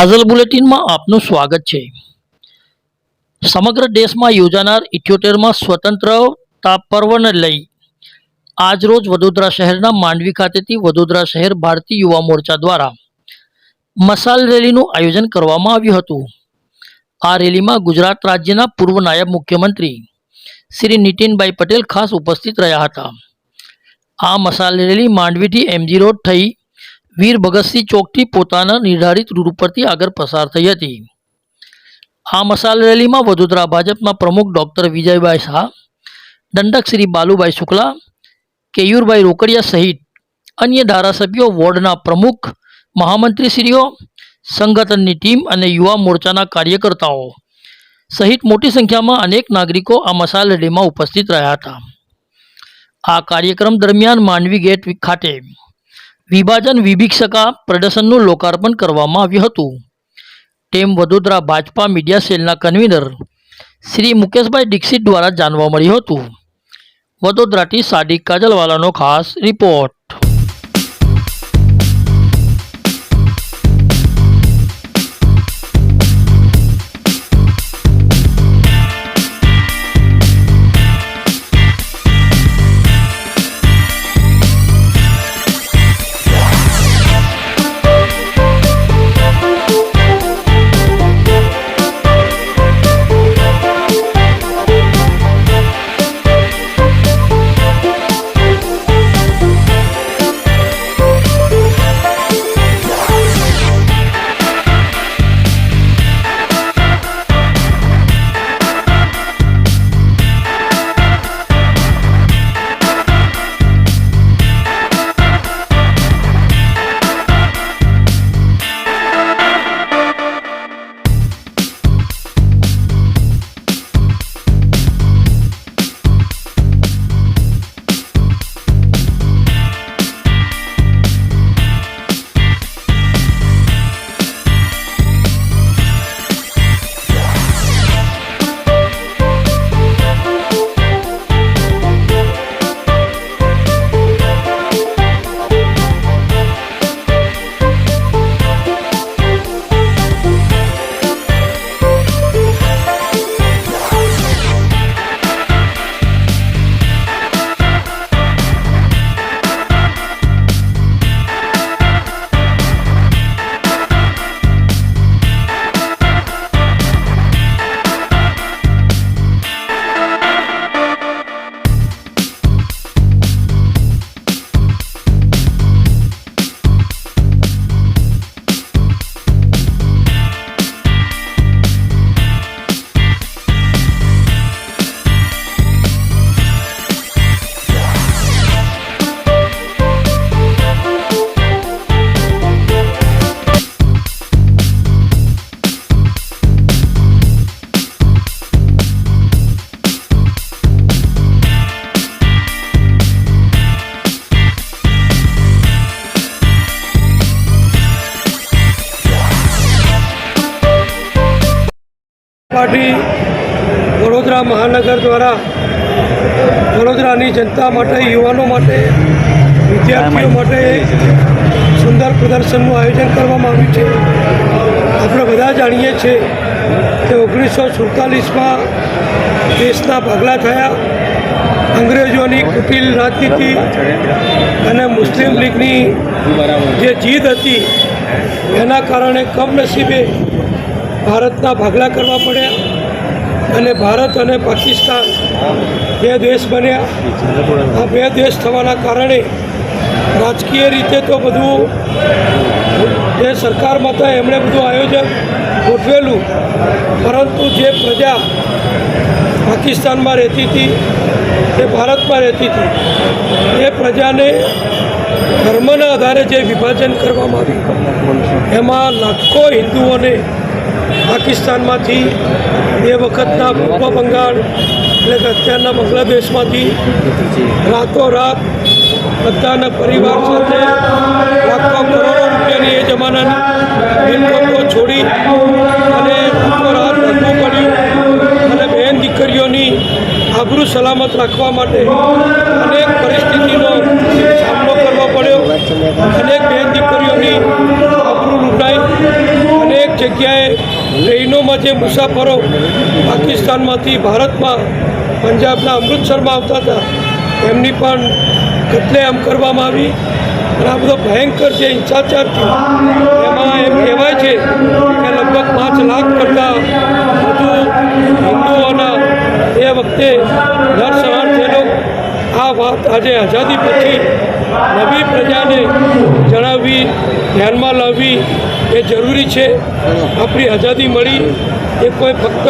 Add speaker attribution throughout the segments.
Speaker 1: કાઝલ બુલેટિનમાં આપનું સ્વાગત છે. સમગ્ર દેશમાં યોજાનાર ઇઠ્યોતેરમાં સ્વતંત્રતા પર્વને લઈ આજરોજ વડોદરા શહેરના માંડવી ખાતેથી વડોદરા શહેર ભારતીય યુવા મોરચા દ્વારા મસાલ રેલીનું આયોજન કરવામાં આવ્યું હતું. આ રેલીમાં ગુજરાત રાજ્યના પૂર્વ નાયબ મુખ્યમંત્રી શ્રી નીતિનભાઈ પટેલ ખાસ ઉપસ્થિત રહ્યા હતા. આ મસાલ રેલી માંડવીથી એમજી રોડ થઈ વીર ભગતસિંહ ચોકથી પોતાના નિર્ધારિત રૂટ પરથી આગળ પસાર થઈ હતી. આ મસાલ રેલીમાં વડોદરા ભાજપના પ્રમુખ ડૉક્ટર વિજયભાઈ શાહ દંડક શ્રી બાલુભાઈ શુક્લા, કેયુરભાઈ રોકડિયા સહિત અન્ય ધારાસભ્યો, વોર્ડના પ્રમુખ, મહામંત્રીશ્રીઓ, સંગઠનની ટીમ અને યુવા મોરચાના કાર્યકર્તાઓ સહિત મોટી સંખ્યામાં અનેક નાગરિકો આ મસાલ રેલીમાં ઉપસ્થિત રહ્યા હતા. આ કાર્યક્રમ દરમિયાન માંડવી ગેટ ખાતે વિભાજન વિભીક્ષકા પ્રદર્શનનું લોકાર્પણ કરવામાં આવ્યું હતું. તેમ વડોદરા ભાજપા મીડિયા સેલના કન્વીનર શ્રી મુકેશભાઈ દીક્ષિત દ્વારા જાણવા મળ્યું હતું. વડોદરાથી સાદિક કાજલવાલાનો ખાસ રિપોર્ટ.
Speaker 2: પાર્ટી વડોદરા મહાનગર દ્વારા વડોદરાની જનતા માટે યુવાનો માટે વિદ્યાર્થીઓ માટે સુંદર પ્રદર્શનનું આયોજન કરવામાં આવ્યું છે. આપણે બધા જાણીએ છીએ કે ઓગણીસો સુડતાલીસમાં દેશના ભાગલા થયા. અંગ્રેજોની કુટિલ રાજનીતિ અને મુસ્લિમ લીગની જે જીદ હતી એના કારણે કમનસીબે ભારતના ભાગલા કરવા પડ્યા અને ભારત અને પાકિસ્તાન બે દેશ બન્યા. આ બે દેશ થવાના કારણે રાજકીય રીતે તો બધું જે સરકારમાં હતા એમણે બધું આયોજન ગોઠવેલું, પરંતુ જે પ્રજા પાકિસ્તાનમાં રહેતી હતી તે ભારતમાં રહેતી હતી, એ પ્રજાને ધર્મના આધારે જે વિભાજન કરવામાં આવ્યું. એમાં લાખો હિન્દુઓને પાકિસ્તાનમાંથી એ વખતના પૂર્વ બંગાળ એટલે કે અત્યારના બાંગ્લાદેશમાંથી રાતોરાત બધાના પરિવાર સાથે લાખો કરોડો રૂપિયાની એ જમાનાની મિલકતો છોડી અને રાતોરાત લડવું પડ્યું અને બહેન દીકરીઓની આબરૂ સલામત રાખવા માટે અનેક પરિસ્થિતિનો સામનો કરવો પડ્યો. અનેક બહેન દીકરીઓની આબરૂ લૂંટાઈ. અનેક જગ્યાએ ટ્રેનોમાં જે મુસાફરો પાકિસ્તાનમાંથી ભારતમાં, પંજાબના અમૃતસરમાં આવતા હતા, એમની પણ કતલેઆમ કરવામાં આવી. અને આ બધો ભયંકર જે હિંસાચાર થયો, એમાં એમ કહેવાય છે કે લગભગ પાંચ લાખ કરતાં વધુ હિન્દુઓના એ વખતે નરસંહાર થયેલો. આ વાત આજે આઝાદી પછી નવી પ્રજાને જણાવવી ધ્યાનમાં લાવવી એ જરૂરી છે. આપણી આઝાદી મળી. એ કોઈ ફક્ત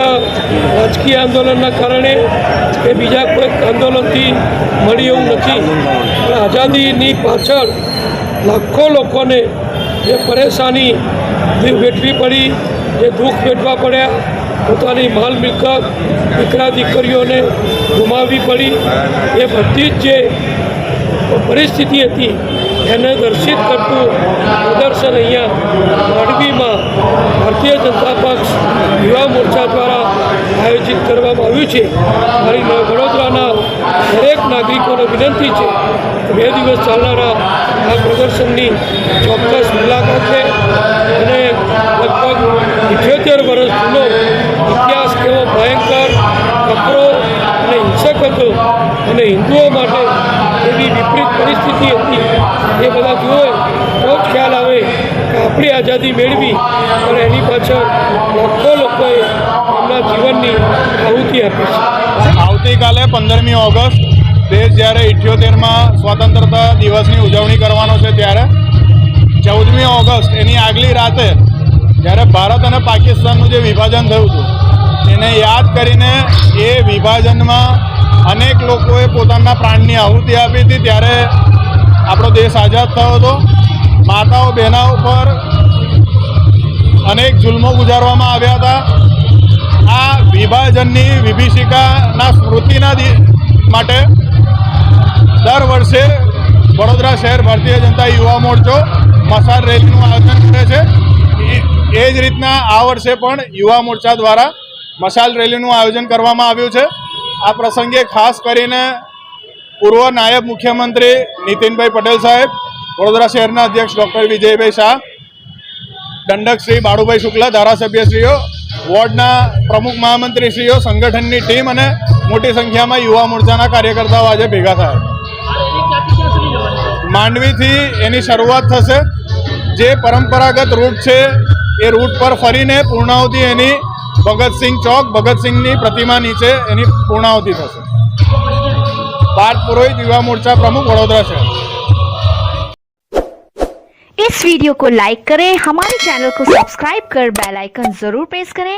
Speaker 2: રાજકીય આંદોલનના કારણે કે બીજા કોઈ આંદોલનથી મળી એવું નથી. પણ આઝાદીની પાછળ લાખો લોકોને જે પરેશાની વેઠવી પડી, જે દુઃખ વેઠવા પડ્યા, પોતાની માલ મિલકત, દીકરા દીકરીઓને ગુમાવવી પડી. એ બધી જ જે પરિસ્થિતિ હતી. એને દર્શિત કરતું પ્રદર્શન અહીંયા માંડવીમાં ભારતીય જનતા પક્ષ યુવા મોરચા દ્વારા આયોજિત કરવામાં આવ્યું છે. મારી વડોદરાના દરેક નાગરિકોને વિનંતી છે બે દિવસ ચાલનારા આ પ્રદર્શનની ચોક્કસ મુલાકાત લે અને લગભગ ઇઠ્યોતેર વર્ષ જૂનો ઇતિહાસ કેવો ભયંકર કપરો અને હિંસક હતો અને હિન્દુઓ માટે પરિસ્થિતિ હતી. એ બધા જુએ, બહુ ખ્યાલ આવે કે આપણી આઝાદી મેળવી અને એની પાછળ લાખો લોકોએ એમના જીવનની આહુતિ આપી છે.
Speaker 3: આવતીકાલે પંદરમી ઓગસ્ટ, દેશ જ્યારે ઇઠ્યોતેરમાં સ્વતંત્રતા દિવસની ઉજવણી કરવાનો છે ત્યારે, ચૌદમી ઓગસ્ટ, એની આગલી રાતે, જ્યારે ભારત અને પાકિસ્તાનનું જે વિભાજન થયું હતું, એને યાદ કરીને એ વિભાજનમાં અનેક લોકોએ પોતાના પ્રાણની આહુતિ આપી હતી. ત્યારે આપણો દેશ આઝાદ થયો હતો. માતાઓ, બહેનાઓ પર અનેક જુલ્મો ગુજારવામાં આવ્યા હતા. આ વિભાજનની વિભીષિકાના સ્મૃતિના માટે દર વર્ષે વડોદરા શહેર ભારતીય જનતા યુવા મોરચો મસાલ રેલીનું આયોજન કરે છે. એ જ રીતના આ વર્ષે પણ યુવા મોરચા દ્વારા મશાલ રેલીનું આયોજન કરવામાં આવ્યું છે. આ પ્રસંગે ખાસ કરીને પૂર્વ નાયબ મુખ્યમંત્રી નીતિનભાઈ પટેલ સાહેબ, વડોદરા શહેરના અધ્યક્ષ ડૉક્ટર વિજયભાઈ શાહ, દંડક શ્રી બાળુભાઈ શુક્લા, ધારાસભ્યશ્રીઓ, વોર્ડના પ્રમુખ મહામંત્રીશ્રીઓ, સંગઠનની ટીમ અને મોટી સંખ્યામાં યુવા મોરચાના કાર્યકર્તાઓ આજે ભેગા થયા. માંડવીથી એની શરૂઆત થશે. જે પરંપરાગત રૂટ છે, એ રૂટ પર ફરીને પૂર્ણાહુતિ એની ભગતસિંહ ચોક ભગતસિંહની પ્રતિમા નીચે એની પૂર્ણાહુતિ થશે પાર્થ પુરોહિત યુવા મોરચા પ્રમુખ વડોદરા શહેર
Speaker 4: इस वीडियो को लाइक करें हमारे चैनल को सब्सक्राइब कर बेल आइकन जरूर प्रेस करें